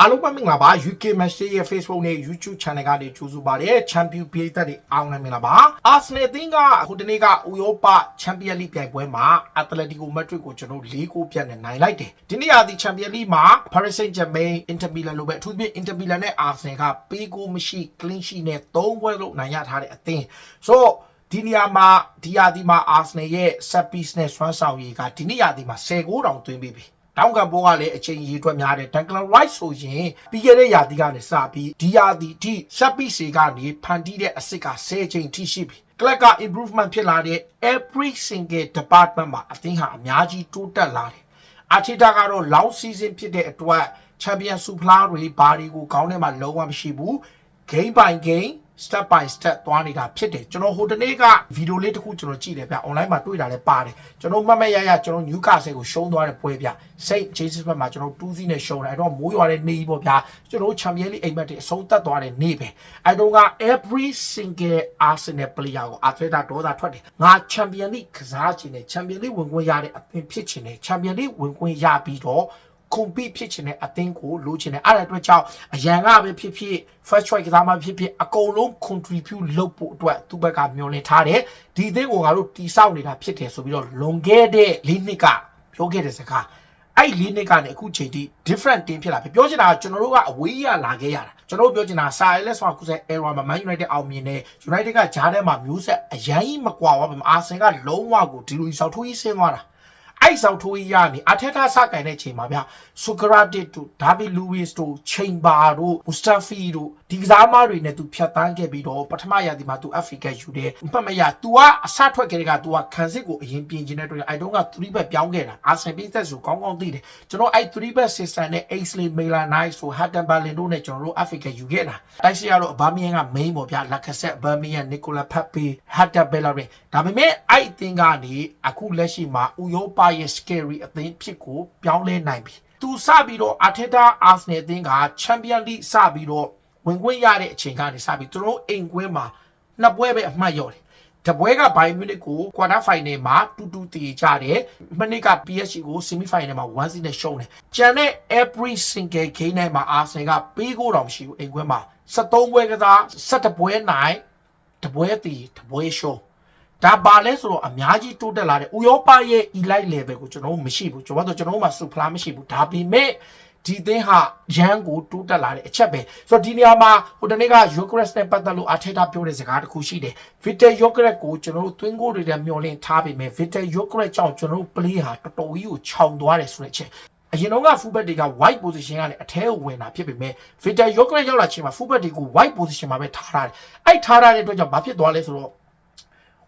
အားလုံးပဲမင်္ဂလာပါ UK Match Day ရဲ့ Facebook နဲ့ YouTube Channel ကနေကြိုဆိုပါရစေ။ Champion ပြည်သက်တွေအားလုံးမင်္ဂလာပါ။ Arsenal အသင်းကဟိုတနေ့ကဥရောပ Champion League ပြိုင်ပွဲမှာ Atletico Madrid ကိုကျွန်တော်၄ဂိုးပြတ်နဲ့နိုင်လိုက်တယ်။ဒီနေ့ကဒီ Champion League မှာ Paris Saint-Germain, Inter Milan လိုပဲအထူးသဖြင့် Inter Milan နဲ့ Arsenal ကပေးဂိုးမရှိ clean sheet နဲ့၃ပွဲလုံးနိုင်ရထားတဲ့အသင်း။ဆိုတော့ဒီနေရာမှာဒီယာဒီမှာ Arsenal ရဲ့ set piece နဲ့ဆွမ်းဆောင်ရည်ကဒီနေ့ယာဒီမှာ10ဂိုးတောင်သွင်းပြီးပြီ။ တောင်ကဘောကလည်းအချိန်ကြီးအတွက်များတယ် Declan Rice ဆိုရင်ပြီးခဲ့တဲ့ယာတီကနေစပြီးဒီယာတီထိ set piece တွေကနေဖန်တီးတဲ့အစ်စ်က10ချိန်ထိရှိပြီကလပ်က improvement ဖြစ်လာတဲ့ every single department မှာအသင်းဟာအများကြီးတိုးတက်လာတယ်အာချီတာကတော့ long season ဖြစ်တဲ့အတွက် champion super တွေဘာတွေကိုခေါင်းထဲမှာလုံးဝမရှိဘူး game by game step by step သွားနေတာဖြစ်တယ်ကျွန်တော်ဟိုတနေ့ကဗီဒီယိုလေးတစ်ခုကျွန်တော်ကြည့်တယ်ဗျ online မှာတွေ့တာလည်းပါတယ်ကျွန်တော်မှတ်မှတ်ရရကျွန်တော် Newcastle ကိုရှုံးသွားတဲ့ပွဲဗျ Saint Jesus ဘက်မှာကျွန်တော်2စီးနဲ့ရှုံးတယ်အဲ့တော့မိုးရွာတဲ့နေ့ကြီးပေါ့ဗျာကျွန်တော် Champions League အိမ်မက်တွေအဆုံးသတ်သွားတဲ့နေ့ပဲအဲ့တော့က every single Arsenal player ကို Arteta ဒေါသထွက်တယ်ငါ Champions League ကစားချင်တယ် Champions League ဝင်ခွင့်ရတဲ့အသင်းဖြစ်ချင်တယ် Champions League ဝင်ခွင့်ရပြီးတော့ compete ဖြစ်ချင်တဲ့အသင်းကိုလိုချင်တယ်အဲ့ဒါအတွက်ကြောင့်အရန်ကပဲဖြစ်ဖြစ် first choice ကစားမှဖြစ်ဖြစ်အကုန်လုံး contribute လုပ်ဖို့အတွက်သူ့ဘက်ကမျှော်လင့်ထားတယ်ဒီအသင်းကိုငါတို့တီဆောက်နေတာဖြစ်တယ်ဆိုပြီးတော့လွန်ခဲ့တဲ့၄နှစ်ကပြောခဲ့တဲ့စကားအဲ့၄နှစ်ကနေအခုချိန်ထိ different team ဖြစ်လာပြီပြောချင်တာကကျွန်တော်တို့ကအဝေးရလာခဲ့ရတာကျွန်တော်တို့ပြောချင်တာစာရဲလက်ဆိုတာခုစဲ error မှာ Man United အောင်မြင်တယ် United ကဂျားထဲမှာမျိုးဆက်အရန်ကြီးမကွာဘူးအာဆင်ကလုံးဝကိုဒီလိုဆောက်ထိုးကြီးဆင်းသွားတာ အဲ့ဆောင်ထိုးကြီးရနေအထက်ထစကန်တဲ့ချိန်မှာဗျဆိုကရာတစ်တို့ဒါဗီလူဝစ်တို့ချိန်ဘာတို့မူစတာဖီတို့ဒီကစားမတွေနဲ့သူဖြတ်တန်းခဲ့ပြီးတော့ပထမရာသီမှာသူအာဖရိကယူတယ်မှတ်မရ तू ကအစထွက်ခဲ့တဲ့က तू ကခံစစ်ကိုအရင်ပြင်ကျင်တဲ့အတွက်အိုင်တုံးက3ဘက်ပြောင်းခဲ့တာအာဆင်ပိသက်ဆိုကောင်းကောင်းသိတယ်ကျွန်တော်အဲ့3ဘက် system နဲ့ Ainsley Maitland-Niles ဆို Hatem Berlin တို့နဲ့ကျွန်တော်တို့အာဖရိကယူခဲ့တာတိုက်စီကတော့ဘာမီယန်က main ပေါ့ဗျလက်ခဆက်ဘာမီယန်နီကိုလာဖက်ပီ Hatem Bellerin ဒါပေမဲ့အဲ့အသင်းကနေအခုလက်ရှိမှာဥရောပရဲ့ scary အသင်းဖြစ်ကိုပြောင်းလဲနိုင်ပြီသူစပြီးတော့ Arteta Arsenal အသင်းက Champions League စပြီးတော့ဝင်ခွင့်ရတဲ့အချိန်ကနေစပြီးသူတို့အိမ်ကွင်းမှာနှစ်ပွဲပဲအမှတ်ရော့တယ်တပွဲကဘိုင်မြူနစ်ကိုကွာတာဖိုင်နယ်မှာတူတူတည်ကြတယ်မနစ်က PSG ကိုဆီမီဖိုင်နယ်မှာ1-0နဲ့ရှုံးတယ်ကျန်တဲ့ every single game တိုင်းမှာ Arsenal ကပေးကိုတောင်မရှိဘူးအိမ်ကွင်းမှာ73ပွဲကစား17ပွဲနိုင်တပွဲတည်တပွဲရှုံး ဒါပါလဲဆိုတော့အများကြီးတိုးတက်လာတယ်ဥရောပရဲ့ elite level ကိုကျွန်တော်တို့မရှိဘူးကျွန်တော်တို့ကျွန်တော်တို့မှာ super မရှိဘူးဒါပေမဲ့ဒီသင်းဟာရန်ကိုတိုးတက်လာတဲ့အချက်ပဲဆိုတော့ဒီနေရာမှာဟိုတနေ့က Eucharist နဲ့ပတ်သက်လို့ Arteta ပြောတဲ့စကားတစ်ခုရှိတယ် Victor Eucharist ကိုကျွန်တော်တို့သွင်းကိုတွေနဲ့မျှော်လင့်ထားပေမဲ့ Victor Eucharist ကြောင့်ကျွန်တော်တို့ play ဟာတော်တော်ကြီးကိုခြောင်သွားတယ်ဆိုတဲ့အချက်အရင်တော့က fullback တွေက wide position ကနေအထဲကိုဝင်တာဖြစ်ပေမဲ့ Victor Eucharist ရောက်လာချိန်မှာ fullback တွေကို wide position မှာပဲထားထားတယ်အဲ့ထားထားတဲ့အတွက်ကြောင့်ဘာဖြစ်သွားလဲဆိုတော့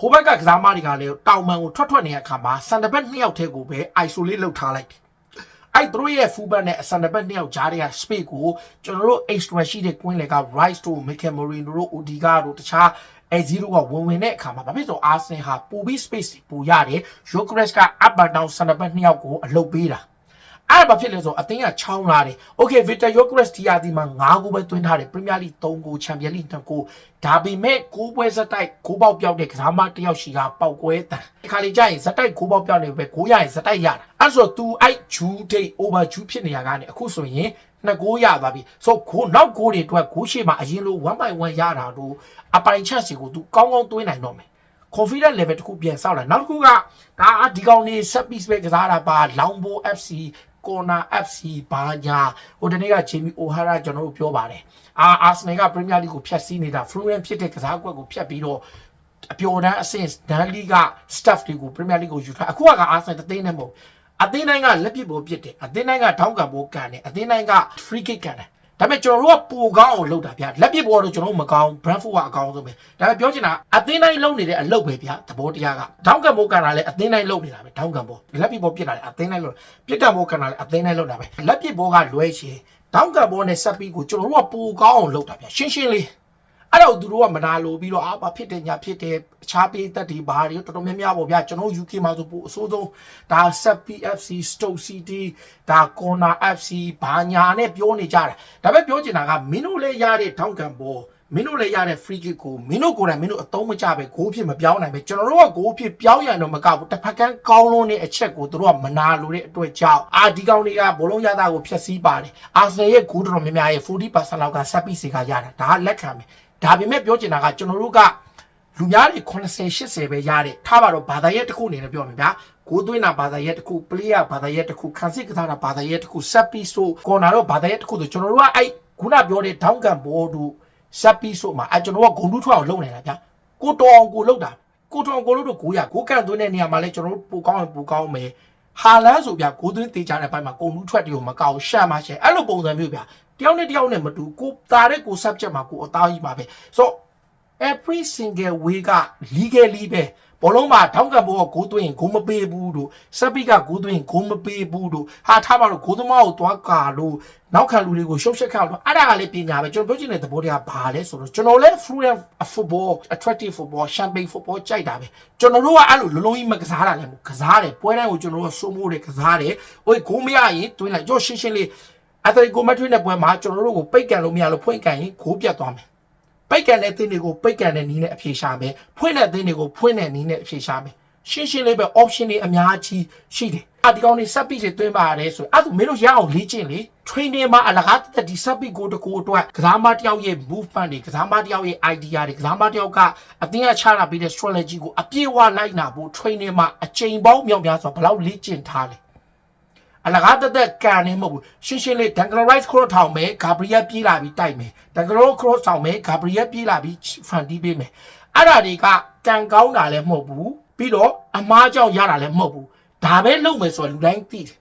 ဟိုဘက်ကကစားမတွေကလည်းတောင်မန်ကိုထွက်ထွက်နေတဲ့အခါမှာစန်တဘက်နှစ်ယောက်တည်းကိုပဲ isolate လုပ်ထားလိုက်တယ်။အဲ့သူတို့ရဲ့ fullback နဲ့စန်တဘက်နှစ်ယောက်ကြားထဲက space ကိုကျွန်တော်တို့ extra ရှိတဲ့ queen တွေက Rice တို့ Mikel Merino တို့ Odiga တို့တခြားအဲ0ကဝင်ဝင်တဲ့အခါမှာဘာဖြစ်လို့ Arsenal ဟာပိုပြီး space ပိုရတယ်။ Jokeres က up and down စန်တဘက်နှစ်ယောက်ကိုအလုပ်ပေးတာ။ အဲ့ဒါဘာဖြစ်လဲဆိုတော့အသင်းကချောင်းလာတယ်။ Okay Victor Gyokeres ဒီယာဒီမှာ9ဂိုးပဲသွင်းထားတယ်။ Premier League 3ဂိုး Champions League 2ဂိုးဒါပေမဲ့ဂိုးပွဲဇက်တိုက်ဂိုးပေါက်ပြောက်တဲ့ကစားမတစ်ယောက်ရှိကပောက်ကွဲတန်။ဒီခါလေးကျရင်ဇက်တိုက်ဂိုးပေါက်ပြောက်နေပဲဂိုးရရင်ဇက်တိုက်ရတာ။အဲ့ဆိုတော့ तू အဲ့ဂျူးဒိတ် over ဂျူးဖြစ်နေရကနေအခုဆိုရင်နှစ်ဂိုးရသွားပြီဆိုဂိုးနောက်ဂိုးတွေအတွက်ဂိုးရှိမှာအရင်လို1 by 1ရတာတို့အပိုင်ချက်စီကို तू ကောင်းကောင်းသွင်းနိုင်တော့မယ် confident level တခုပြန်ဆောက်လာနောက်တစ်ခုကဒါဒီကောင်နေ set piece ပဲကစားတာပါလောင်ဘို FC corner FC ဘာညာဟိုတနေ့က Jamie O'Hara ကျွန်တော်တို့ပြောပါတယ်အာ Arsenal က Premier League ကိုဖျက်ဆီးနေတာ fluent ဖြစ်တဲ့ကစားကွက်ကိုဖျက်ပြီးတော့အပျော်တန်းအဆင့်ဒန်လီက staff တွေကို Premier League ကိုယူထားအခုက Arsenal တသိန်းနဲ့မဟုတ်အသင်းတိုင်းကလက်ပစ်ပေါ်ပစ်တယ်အသင်းတိုင်းကထောင်းကန်ပေါ်ကန်တယ်အသင်းတိုင်းက free kick ကန်တယ် ဒါပေမဲ့ကျွန်တော်တို့ကပူကောင်းအောင်လုပ်တာဗျလက်ပစ်ပေါ်တော့ကျွန်တော်တို့မကောင်း Brentford ကအကောင်းဆုံးပဲဒါပေမဲ့ပြောချင်တာအသင်းတိုင်းလုပ်နေတဲ့အလုပ်ပဲဗျသဘောတရားကဒေါင်းကန်မိုးကန်တာလည်းအသင်းတိုင်းလုပ်နေတာပဲဒေါင်းကန်ပေါ်လက်ပစ်ပေါ်ပြစ်တာလည်းအသင်းတိုင်းလုပ်ပြစ်ကန်မိုးကန်တာလည်းအသင်းတိုင်းလုပ်တာပဲလက်ပစ်ပေါ်ကလွဲချင်ဒေါင်းကန်ပေါ်နဲ့ဆက်ပြီးကိုကျွန်တော်တို့ကပူကောင်းအောင်လုပ်တာဗျရှင်းရှင်းလေး အဲ့တော့သူတို့ကမနာလိုပြီးတော့အာဘာဖြစ်တယ်ညာဖြစ်တယ်အခြားပေးသက်တွေဘာတွေတော်တော်များများပေါ့ဗျာကျွန်တော် UK မှာဆိုပို့အစိုးဆုံးဒါ Sep PFC Stoke City ဒါ Corner FC ဘာညာနဲ့ပြောနေကြတာဒါပေမဲ့ပြောချင်တာကမင်းတို့လည်းရတဲ့ထောက်ခံပေါ်မင်းတို့လည်းရတဲ့ free kick ကိုမင်းတို့ကိုယ်တိုင်မင်းတို့အသုံးမကျပဲဂိုးဖြစ်မပြောင်းနိုင်ပဲကျွန်တော်တို့ကဂိုးဖြစ်ပြောင်းရံတော့မကဘူးတစ်ဖက်ကန်းကောင်းလုံးတဲ့အချက်ကိုတို့ကမနာလိုတဲ့အတွက်ကြောင့်အာဒီကောင်တွေကဘောလုံးရတာကိုဖျက်ဆီးပါတယ်အာဆနယ်ရဲ့ဂိုးတော်တော်များများရဲ့40%လောက်ကဆက်ပြီးစီကရတာဒါကလက်ခံမယ် ဒါပေမဲ့ပြောချင်တာကကျွန်တော်တို့ကလူများတွေ80 80ပဲရတဲ့ထားပါတော့ဘာသာရက်တစ်ခုအနေနဲ့ပြောမယ်ဗျာကိုသွင်းတာဘာသာရက်တစ်ခုပလေးရဘာသာရက်တစ်ခုခန်းစစ်ကစားတာဘာသာရက်တစ်ခုဆက်ပီဆိုကော်နာတော့ဘာသာရက်တစ်ခုဆိုကျွန်တော်တို့ကအဲ့ခုနပြောတဲ့ဒေါင်းကန်ဘောတို့ဆက်ပီဆိုမှာအဲ့ကျွန်တော်ကဂုံလူထွက်အောင်လုပ်နေတာဗျာကိုတော်အောင်ကိုလုပ်တာကိုတော်အောင်ကိုလို့တော့ကိုရကိုကန်သွင်းတဲ့နေရာမှာလဲကျွန်တော်တို့ပူကောင်းရင်ပူကောင်းမယ်ဟာလန်းဆိုဗျာကိုသွင်းတေးကြတဲ့ဘက်မှာဂုံလူထွက်တွေကိုမကောက်ရှမ်းမှရှယ်အဲ့လိုပုံစံမျိုးဗျာ တယောက်နဲ့တယောက်နဲ့မတူကိုတာတဲ့ကို subject မှာကိုအသားကြီးပါပဲဆိုတော့ every single way က legally ပဲဘောလုံးမှာထောက်ကံဘောကဂိုးသွင်းရင်ဂိုးမပေးဘူးတို့စက်ပီကဂိုးသွင်းရင်ဂိုးမပေးဘူးတို့ဟာထားပါတော့ဂိုးသမားကိုသွားကာလို့နောက်ခံလူတွေကိုရှုပ်ရှက်ခအောင်လို့အဲ့ဒါကလည်းပညာပဲကျွန်တော်ပြောချင်တဲ့သဘောတရားဘာလဲဆိုတော့ကျွန်တော်လည်း fluent football attractive football champagne football ကြိုက်တာပဲကျွန်တော်တို့ကအဲ့လိုလုံးလုံးကြီးမကစားတာလည်းမဟုတ်ကစားတယ်ပွဲတိုင်းကိုကျွန်တော်တို့ကစိုးမိုးတယ်ကစားတယ်ဟိုဂိုးမရရင်တွင်းလိုက်ကြောရှင်းရှင်းလေး အတရီကိုမထွေးတဲ့ပွဲမှာကျွန်တော်တို့ကိုပိတ်ကန်လို့မရလို့ဖွင့်ကန်ရင်ဂိုးပြတ်သွားမယ်ပိတ်ကန်တဲ့သင်းတွေကိုပိတ်ကန်တဲ့နီးနဲ့အဖြေရှာမယ်ဖွင့်တဲ့သင်းတွေကိုဖွင့်တဲ့နီးနဲ့အဖြေရှာမယ်ရှင်းရှင်းလေးပဲ option တွေအများကြီးရှိတယ်အဒီကောင်တွေ sub piece တွေတွင်းပါရတယ်ဆိုအဲ့ဒါမင်းတို့ရအောင်လေ့ကျင့်လေ training မှာအလကားတက်ဒီ sub piece ကိုတကူအတွက်ကစားမတယောက်ရဲ့ movement တွေကစားမတယောက်ရဲ့ idea တွေကစားမတယောက်ကအတင်းအချလာပြီးတဲ့ strategy ကိုအပြည့်အဝလိုက်နာဖို့ training မှာအချိန်ပေါင်းမြောက်များစွာဘယ်လောက်လေ့ကျင့်ထားလဲ အလကားတက်တက်ကန်နေမဟုတ်ဘူးရှင်းရှင်းလေးဒန်ဂလိုရိုက်ခရော့ထောင်မယ်ဂါဘရီယက်ပြေးလာပြီးတိုက်မယ်ဒန်ဂလိုခရော့ထောင်မယ်ဂါဘရီယက်ပြေးလာပြီးဖန်တီးပေးမယ်အဲ့ဒါတွေကကန်ကောင်းတာလည်းမဟုတ်ဘူးပြီးတော့အမားကြောင့်ရတာလည်းမဟုတ်ဘူးဒါပဲလုပ်မယ်ဆိုတော့လူတိုင်းသိတယ်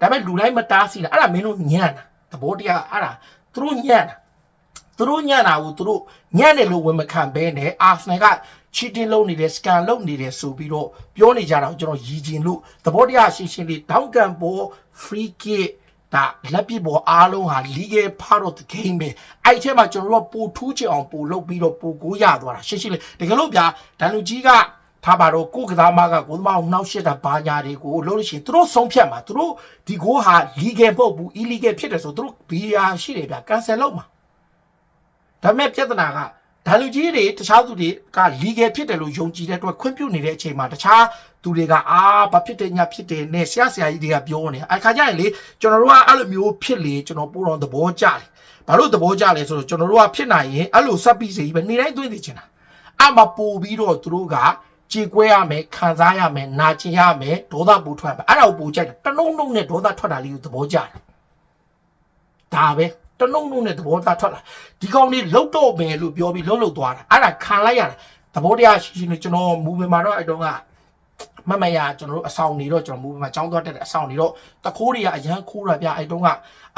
ဒါပေမဲ့လူတိုင်းမတားစီတာအဲ့ဒါမင်းတို့ညံ့တာသဘောတရားအဲ့ဒါသူတို့ညံ့တာသူတို့ညံ့တာကိုသူတို့ညံ့တယ်လို့ဝန်မခံဘဲနဲ့အာဆနယ်က cheating လုပ်နေတယ် scan လုပ်နေတယ်ဆိုပြီးတော့ပြောနေကြတာကိုကျွန်တော်ရည်ကျင်လို့သဘောတရားရှင်းရှင်းလေးတောင်းကန်ပေါ် free kick ဒါလက်ပြပေါ်အားလုံးဟာ legal part of the game ပဲအဲ့ဒီထဲမှာကျွန်တော်တို့ကပိုထူးချင်အောင်ပိုလုပ်ပြီးတော့ပိုကိုရသွားတာရှင်းရှင်းလေးတကယ်လို့ဗျာဒန်လူကြီးကထားပါတော့ကိုယ်ကစားမကကိုယ်သမားကိုနှောက်ရှက်တာဘာညာတွေကိုလို့လို့ရှိရင်သူတို့ဆုံးဖြတ်မှာသူတို့ဒီကိုဟာ legal မဟုတ်ဘူး illegal ဖြစ်တယ်ဆိုသူတို့ဘီယာရှိတယ်ဗျာ cancel လုပ်မှာဒါပေမဲ့ပြဿနာက ဒါလူကြီးတွေတခြားသူတွေက legal ဖြစ်တယ်လို့ယုံကြည်တဲ့အတွက်ခွင့်ပြုနေတဲ့အချိန်မှာတခြားသူတွေကအာဘာဖြစ်တယ်ညာဖြစ်တယ်နဲ့ဆရာဆရာကြီးတွေကပြောနေအခါကျရင်လေကျွန်တော်တို့ကအဲ့လိုမျိုးဖြစ်လေကျွန်တော်ပို့တော့သဘောကျတယ်ဘာလို့သဘောကျလဲဆိုတော့ကျွန်တော်တို့ကဖြစ်နိုင်ရင်အဲ့လိုဆက်ပြီးစီပဲနေတိုင်းသွင်းနေချင်တာအမှပို့ပြီးတော့သူတို့ကကြေကွဲရမယ်ခံစားရမယ်နာကျင်ရမယ်ဒေါသပူထွက်မယ်အဲ့ဒါကိုပူကြိုက်တယ်တလုံးလုံးနဲ့ဒေါသထွက်တာလေးကိုသဘောကျတယ်ဒါပဲ တနုံနုံနဲ့သဘောသားထွက်လာဒီကောင်လေးလှုပ်တော့မယ်လို့ပြောပြီးလှုပ်လှုပ်သွားတာအဲ့ဒါခံလိုက်ရတယ်သဘောတရားရှိရှိနဲ့ကျွန်တော်မူပင်မှာတော့အဲ့တော့ကမမရကျွန်တော်တို့အဆောင်နေတော့ကျွန်တော်မူပင်မှာចောင်းသွားတက်တဲ့အဆောင်နေတော့တခိုးတွေကအရန်ခိုးတာဗျအဲ့တော့က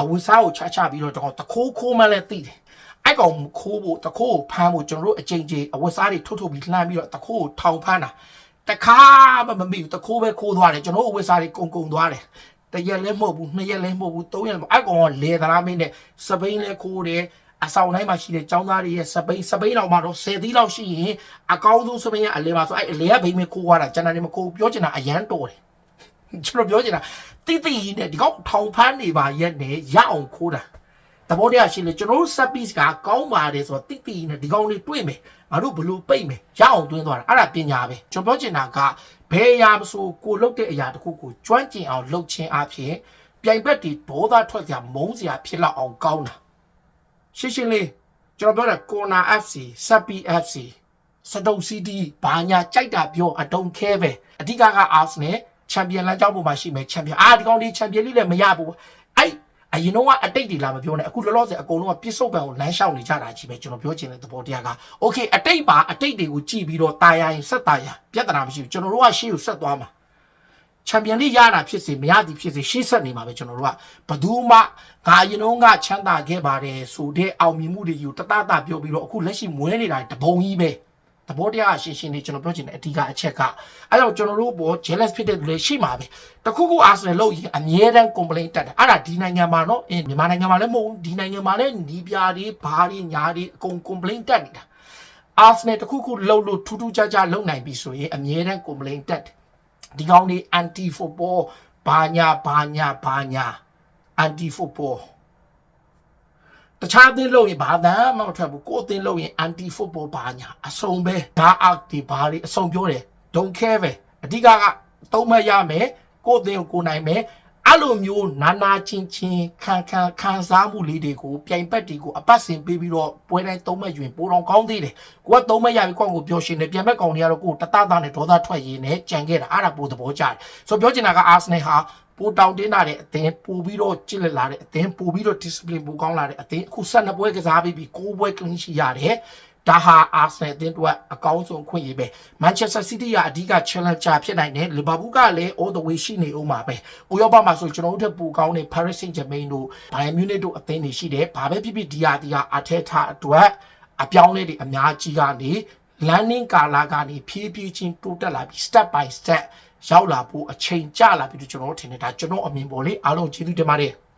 အဝတ်စားကိုချချပြီးတော့ကျွန်တော်တခိုးခိုးမှလည်းသိတယ်အဲ့ကောင်ခိုးဖို့တခိုးကိုဖမ်းဖို့ကျွန်တော်တို့အချိန်ချင်းအဝတ်စားတွေထုတ်ထုတ်ပြီးလှမ်းပြီးတော့တခိုးကိုထောင်ဖမ်းတာတခါမှမမိဘူးတခိုးပဲခိုးသွားတယ်ကျွန်တော်တို့အဝတ်စားတွေကုံကုံသွားတယ် တရက်လည်းမဟုတ်ဘူးနှစ်ရက်လည်းမဟုတ်ဘူးသုံးရက်လည်းမဟုတ်အကောင်ကလေသလားမင်းနဲ့စပိန်လည်းခိုးတယ်အဆောင်တိုင်းမှာရှိတဲ့ចောင်းသားတွေရဲ့စပိန်စပိန်တော့မှတော့10သီးလောက်ရှိရင်အကောင်းဆုံးစပိန်ကအလဲပါဆိုအဲ့အလဲကဘိမခိုးရတာကျွန်တော်နေမခိုးဘူးပြောချင်တာအရန်တော်တယ်ကျွန်တော်ပြောချင်တာတိတိကြီးနဲ့ဒီကောင်ထောင်ဖမ်းနေပါရက်နဲ့ရအောင်ခိုးတာတဘောတရားရှိလေကျွန်တော်တို့ service ကကောင်းပါတယ်ဆိုတော့တိတိနဲ့ဒီကောင်လေးတွေ့မယ်ငါတို့ဘလို့ပိတ်မယ်ရအောင်တွင်းသွားတာအဲ့ဒါပညာပဲကျွန်တော်ပြောချင်တာက ဘယ်အရာမဆိုကိုလုတ်တဲ့အရာတစ်ခုကိုကျွမ်းကျင်အောင်လုပ်ခြင်းအပြင်ပြိုင်ဘက်တွေဒေါသထွက်ကြမုန်းစရာဖြစ်လောက်အောင်ကောင်းတာရှင်းရှင်းလေးကျွန်တော်ပြောတာ corner FC sapi FC စတုံစီတီဘာညာကြိုက်တာပြောအတုံခဲပဲအဓိကက Arsenal ချန်ပီယံလမ်းကြောင်းပေါ်မှာရှိမယ်ချန်ပီယံအာဒီကောင်ဒီချန်ပီယံလိလည်းမရဘူး အဲ့အရင်တော့ကအတိတ်တွေလာမပြောနဲ့အခုလောလောဆယ်အကုန်လုံးကပြစ်စုံပံကိုလမ်းလျှောက်နေကြတာကြီးပဲကျွန်တော်ပြောချင်တဲ့သဘောတရားက okay အတိတ်ပါအတိတ်တွေကိုကြည့်ပြီးတော့တာယာရင်ဆက်တာယာပြဿနာမရှိဘူးကျွန်တော်တို့ကရှေ့ကိုဆက်သွားမှာချန်ပီယံလိရတာဖြစ်စေမရသည်ဖြစ်စေရှေ့ဆက်နေမှာပဲကျွန်တော်တို့ကဘယ်သူမှငါရင်တော့ကချမ်းသာခဲ့ပါတယ်ဆိုတဲ့အောင်မြင်မှုတွေယူတတတပြောပြီးတော့အခုလက်ရှိမွဲနေတာတပုံကြီးပဲ သဘောတရားရှင်းရှင်းလေးကျွန်တော်ပြောချင်တဲ့အဓိကအချက်ကအဲ့တော့ကျွန်တော်တို့ဘော jealous ဖြစ်တဲ့လူတွေရှိမှာပဲတခုခု Arsenal လို့ရင်အမြဲတမ်း complaint တက်တာအဲ့ဒါဒီနိုင်ငံမှာနော်အင်းမြန်မာနိုင်ငံမှာလည်းမဟုတ်ဘူးဒီနိုင်ငံမှာလည်းနီးပြားတွေဘာတွေညာတွေအကုန် complaint တက်နေတာ Arsenal တခုခုလှုပ်လို့ထူးထူးခြားခြားလှုပ်နိုင်ပြီဆိုရင်အမြဲတမ်း complaint တက်တယ်ဒီကောင်တွေ anti football ဘာညာဘာညာဘာညာ anti football တတခြားအသင်းလို့ရင်ဘာသာမှမထွက်ဘူးကိုယ်အသင်းလို့ရင် anti football ဘာညာအစုံပဲဒါအောက်ဒီဘာတွေအစုံပြောတယ် don't care ပဲအဓိကကသုံးမရမယ်ကိုယ်အသင်းကိုကိုယ်နိုင်မယ် အဲ့လိုမျိုးနာနာချင်းချင်းခံခံခံစားမှုလေးတွေကိုပြိုင်ပတ်တွေကိုအပတ်စဉ်ပေးပြီးတော့ပွဲတိုင်းသုံးမရွင်ပိုးတော်ကောင်းသေးတယ်ကိုကသုံးမရပြီကိုယ့်ကိုပြောရှင်တယ်ပြန်မဲ့ကောင်တွေကတော့ကိုယ်တတသားနဲ့ဒေါသထွက်ရင်းနဲ့ကြံခဲ့တာအဲ့ဒါပိုသဘောကျတယ်ဆိုပြောချင်တာကအာဆနယ်ဟာပိုတောင်တင်းလာတဲ့အသင်းပို့ပြီးတော့ကြစ်လက်လာတဲ့အသင်းပို့ပြီးတော့ discipline ပိုကောင်းလာတဲ့အသင်းအခု12ပွဲကစားပြီးပြီး9ပွဲ clean sheet ရတယ် ဒါဟာအာဆနယ်အသင်းတို့ကအကောင်းဆုံးအခွင့်အရေးပဲမန်ချက်စတာစီးတီးကအဓိက challenger ဖြစ်နိုင်တယ်လီဗာပူးကလည်း all the way ရှိနေဦးမှာပဲဥရောပမှာဆိုကျွန်တော်တို့ထက်ပိုကောင်းတဲ့ Paris Saint-Germain တို့ဘိုင်မြူနစ်တို့အသင်းတွေရှိတယ်ဘာပဲဖြစ်ဖြစ်ဒီဟာဒီဟာအထက်ထအတွက်အပြောင်းလဲတွေအများကြီးကနေ landing ကာလာကနေဖြည်းဖြည်းချင်းတိုးတက်လာပြီး step by step ရောက်လာဖို့အချိန်ကျလာပြီလို့ကျွန်တော်တို့ထင်တယ်ဒါကျွန်တော်အမြင်ပေါ်လေအားလုံးကျေးဇူးတင်ပါတယ်